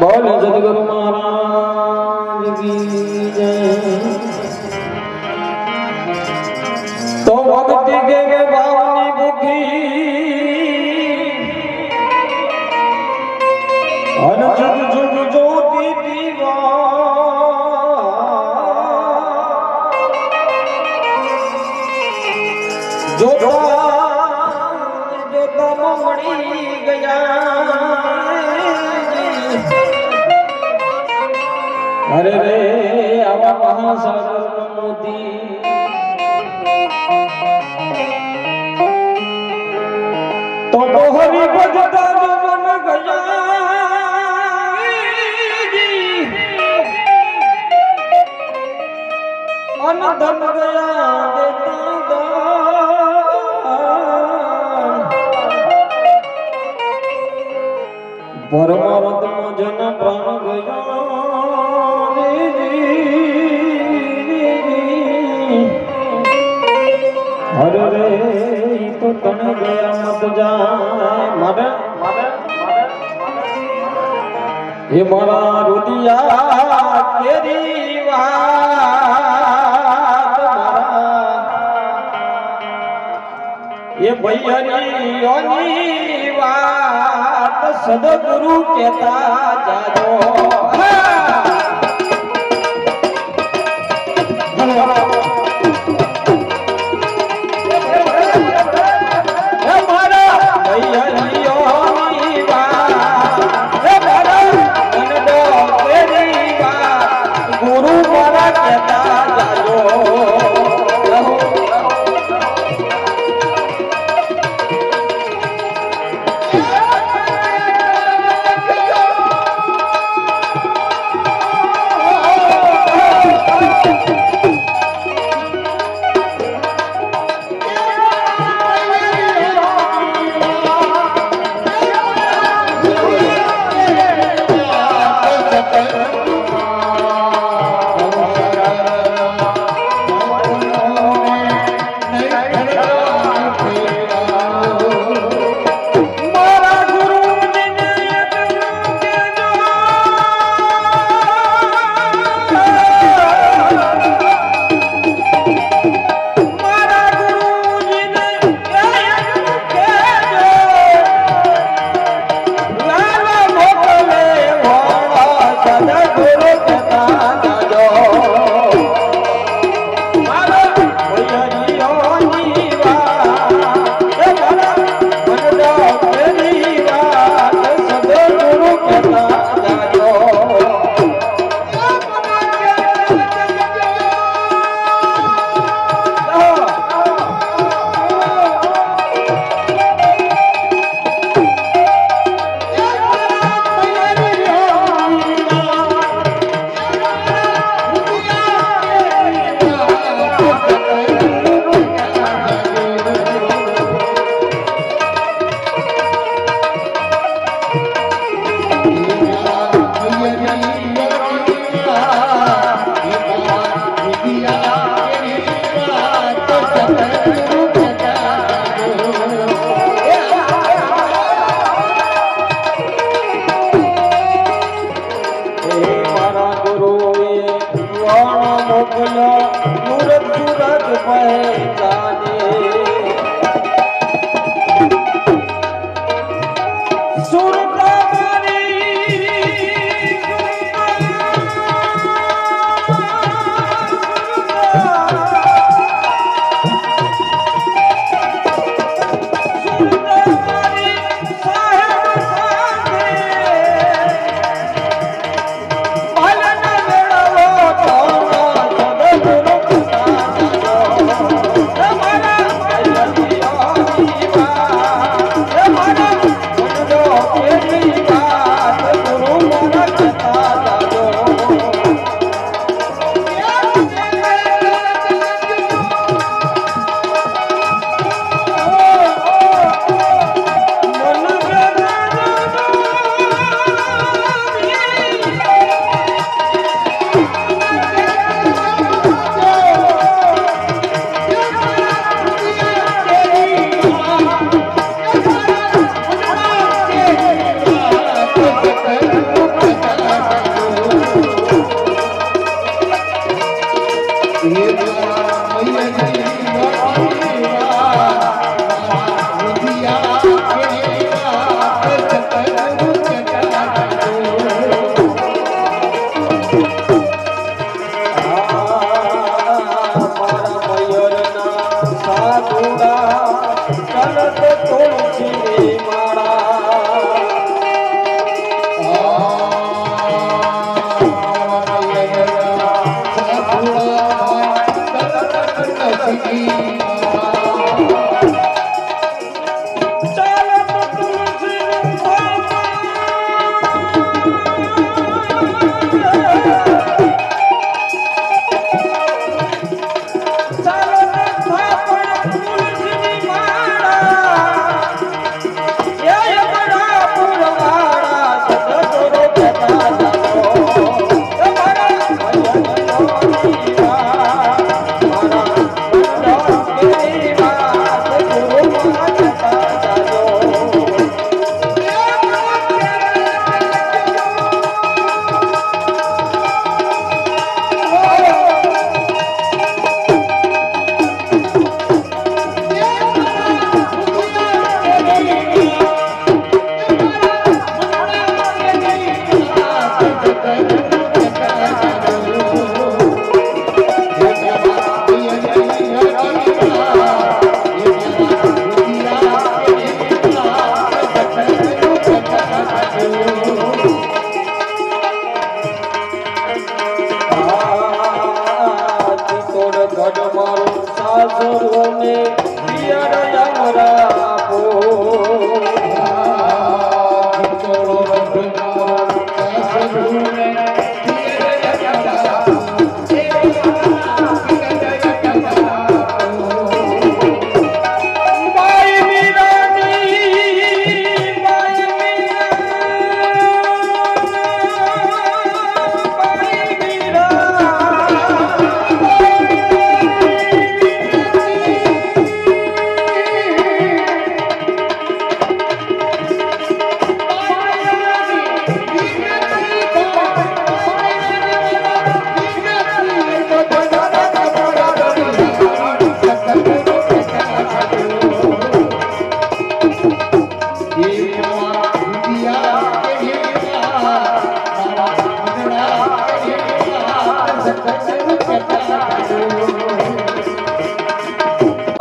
બોલ સદગુરુ મહારાજ કી જય. તો ભક્તિ કે કે ભાવની ભૂખી. અન જુગ જુગ જોતી દીવા. જોતા જોતા મળી ગયા. અરે રે, આવા મહાસાગર મોતી તો દોહરી ભજતા જો મન ગયા અન ધન ગયા દેતા દાન પરમાત્મા જન પ્રાણ ગયા. તો તને ગયા મત જાય મારે. એ મારા રુદિયા કેરી વાત મારા. એ ભૈયરીઓની વાત સદગુરુ કેતા જાજો. હે.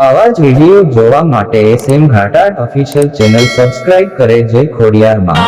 આવા જ વીડિયો જોવા માટે સેમ ઘાટા ઓફિશિયલ ચેનલ સબસ્ક્રાઇબ કરે જે ખોડિયારમાં.